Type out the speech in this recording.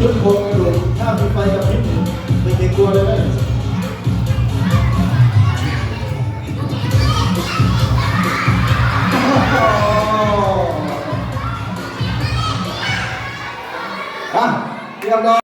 ชุดคนอยู่ถ้ามีไฟกับพริบไม่เกรงกลัวเลยไห 啊，要不？